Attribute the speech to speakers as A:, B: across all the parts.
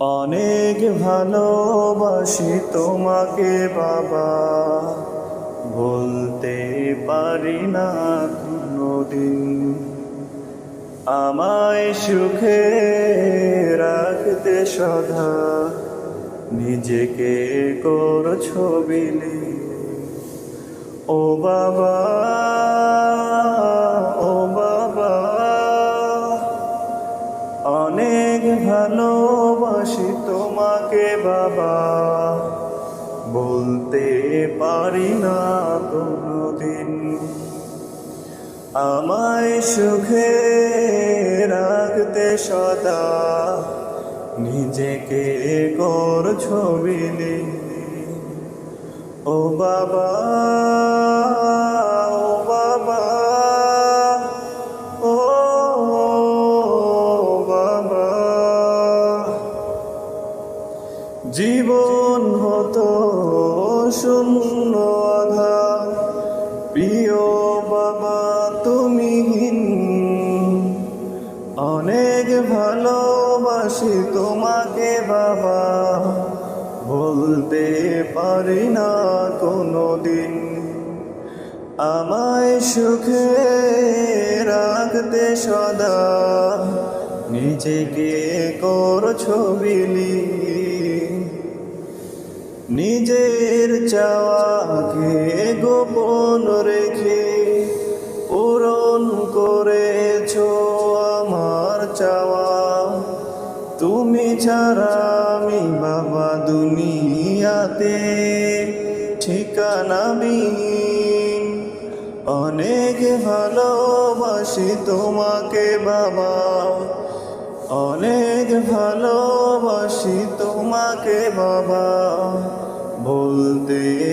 A: অনেক ভালোবাসি তোমাকে, বাবা। বলতে পারি না কোনোদিন। আমায় সুখে রাখতে সদা নিজেকে কর ছবিলি ও বাবা ভালোবাসি তোমাকে বাবা। বলতে পারি না কোনোদিন। আমায় সুখে রাখতে সদা নিজেকে কর ছবিলি ও বাবা জীবন হতো শূন্য আধার প্রিয় বাবা, তুমি অনেক ভালোবাসি তোমাকে বাবা। বলতে পারি না কোনো দিন আমায় সুখে রাখতে সদা। নিজেকে কর ছবিলি নিজের চাওয়াকে গোপন রেখে পূরণ করেছ আমার চাওয়া। তুমি ছাড়া আমি বাবা দুনিয়াতে ঠিকানা বিহীন। অনেক ভালোবাসি তোমাকে বাবা। অনেক ভালোবাসি তোমাকে বাবা।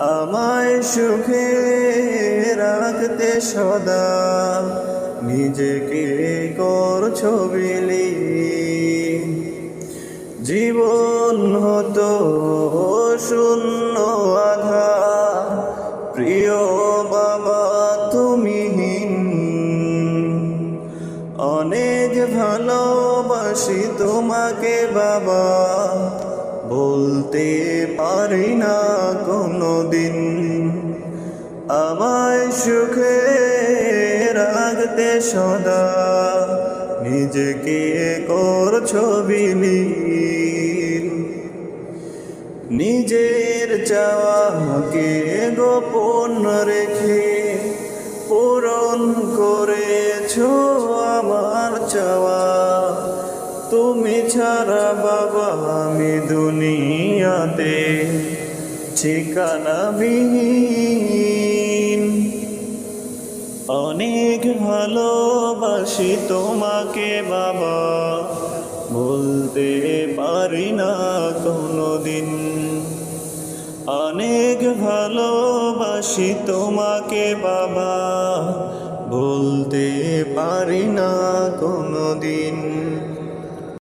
A: আমায় সুখে রাখতে সদা নিজেকে কর ছবিলি জীবন হতো শূন্য আধার প্রিয় বাবা, তুমি অনেক ভালোবাসি তোমাকে বাবা। বলতে পারি না কোনো দিন আমায় সুখে রাখতে সদা নিজেকে কর ছবিলি নিজের চাওয়াকে গোপন রেখে পূরণ করেছ বাবা, আমি দুনিয়াতে ঠিকানা বিহীন অনেক ভালোবাসি তোমাকে বাবা, বলতে পারি না কোনো দিন অনেক ভালোবাসি তোমাকে বাবা, বলতে পারি না কোনো দিন